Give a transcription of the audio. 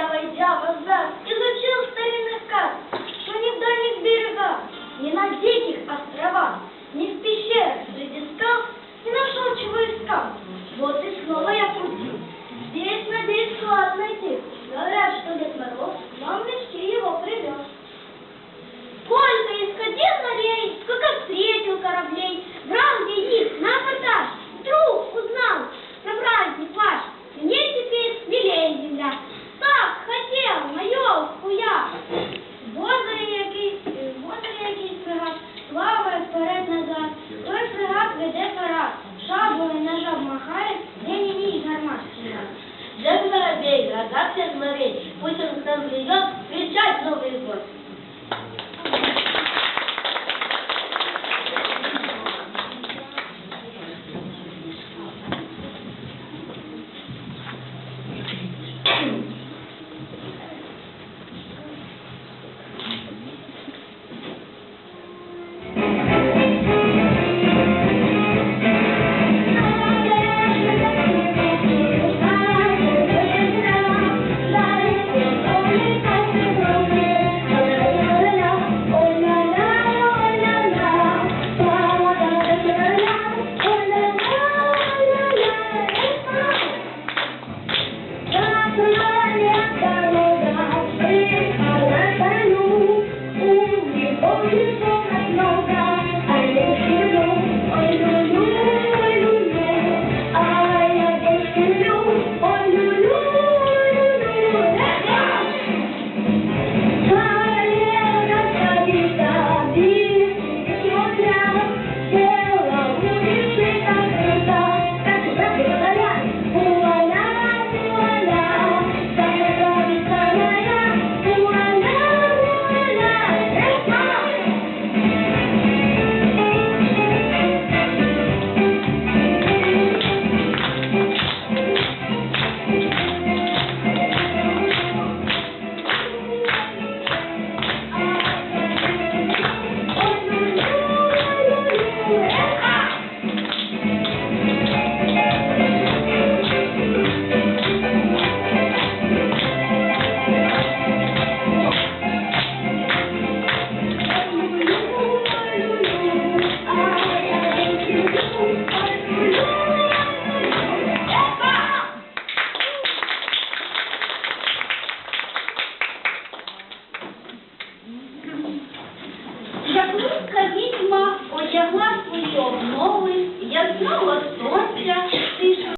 я войдя в вас изучил старинный сказ, что не в дальних берегах, не надейтесь. Thank you. Маленька відьма одягла свої обнови, я знову сонця.